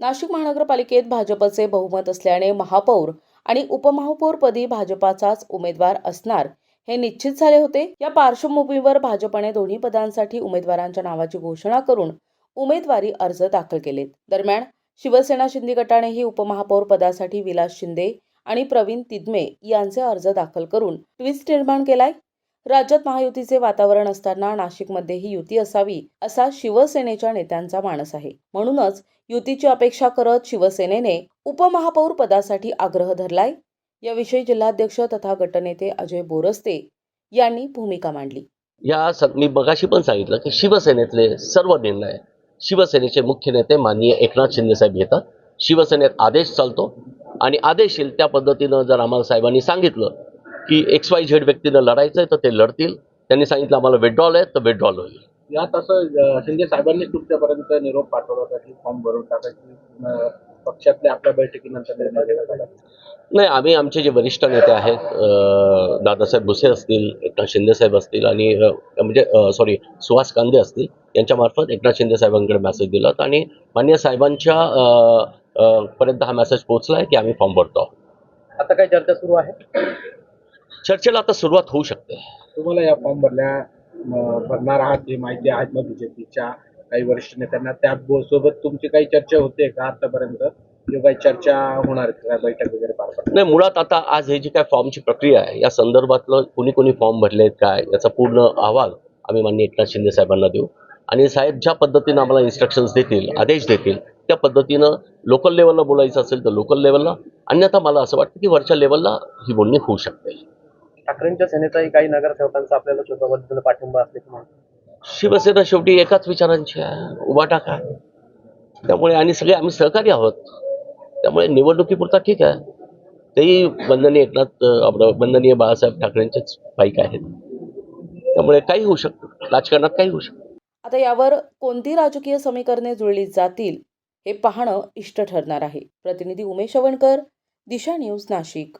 नाशिक महानगरपालिकेत भाजपचे बहुमत असल्याने महापौर आणि उपमहापौरपदी भाजपाचाच उमेदवार असणार हे निश्चित झाले होते. या पार्श्वभूमीवर भाजपने दोन्ही पदांसाठी उमेदवारांच्या नावाची घोषणा करून उमेदवारी अर्ज दाखल केलेत. दरम्यान शिवसेना शिंदे गटानेही उपमहापौर पदासाठी विलास शिंदे आणि प्रवीण तिदमे यांचे अर्ज दाखल करून ट्विस्ट निर्माण केलाय. राज्यात महायुतीचे वातावरण असताना नाशिकमध्येही युती असावी असा शिवसेनेच्या नेत्यांचा मानस आहे. म्हणूनच युतीची अपेक्षा करत शिवसेनेने उपमहापौर पदासाठी आग्रह धरलाय. याविषयी जिल्हाध्यक्ष तथा गटनेते अजय बोरस्ते यांनी भूमिका मांडली. या मी बघाशी पण सांगितलं की शिवसेनेतले सर्व निर्णय शिवसेनेचे मुख्य नेते माननीय एकनाथ शिंदे साहेब घेतात. शिवसेनेत आदेश चालतो आणि आदेश येईल त्या पद्धतीनं जर आम्हाला साहेबांनी सांगितलं की एक्स वाय झेड व्यक्तीनं लढायचं आहे तर ते लढतील. त्यांनी सांगितलं आम्हाला विड्रॉल आहे तर विड्रॉल होईल. यात असं शिंदे साहेबांनी तुमच्यापर्यंत निरोप पाठवला होता की फॉर्म भरून टाकायची अं, पक्षातल्या आपल्या बैठकीनंतर निर्णय घेण्यात आला. नाही आम्ही आमचे जे वरिष्ठ नेते आहेत दादासाहेब भुसे असतील एकनाथ शिंदे साहेब असतील आणि म्हणजे सॉरी सुहास कांदे असतील यांच्यामार्फत एकनाथ शिंदे साहेबांकडे मेसेज दिला आणि मान्य साहेबांच्या पर्यंत हा मेसेज पोहोचला आहे की आम्ही फॉर्म भरतो आहोत. आता काय चर्चा सुरू आहे? चर्चेला आता सुरुवात होऊ शकते. तुम्हाला या फॉर्म भरल्या भरणार आहात हे माहिती आहे मग बीजेपीच्या काही वरिष्ठ नेत्यांना. त्या सोबत तुमची काही चर्चा होते का आतापर्यंत? काही चर्चा होणार आहेत बैठक वगैरे पार पडणार. नाही मुळात आता आज हे जी काय फॉर्मची प्रक्रिया आहे या संदर्भातलं कुणी कुणी फॉर्म भरले आहेत काय याचा पूर्ण अहवाल आम्ही मान्य एकनाथ शिंदे साहेबांना देऊ. आणि साहेब ज्या पद्धतीनं आम्हाला इन्स्ट्रक्शन्स देतील आदेश देतील त्या पद्धतीनं लोकल लेवलला बोलायचं असेल तर लोकल लेवलला अन्यथा मला असं वाटतं की वरच्या लेवलला ही बोलणी होऊ शकते. ठाकरेंच्या सेनेचाही काही नगरसेवकांचा आपल्याला शोधा पद्धतीने पाठिंबा असल्याची माहिती शिवसेना शेवटी एकाच विचारांची आहे उभा टाका. त्यामुळे आणि सगळे आम्ही सहकारी आहोत. त्यामुळे निवडणुकीपुरता ठीक आहे. तेही वंदनीय एकनाथ आपलं वंदनीय बाळासाहेब ठाकरेंचेच बाईक आहेत. त्यामुळे काही होऊ शकतं. राजकारणात काही होऊ शकतं. आता यावर कोणती राजकीय समीकरणे जुळली जातील हे पाहणं इष्ट ठरणार आहे. प्रतिनिधी उमेश अवणकर दिशा न्यूज नाशिक.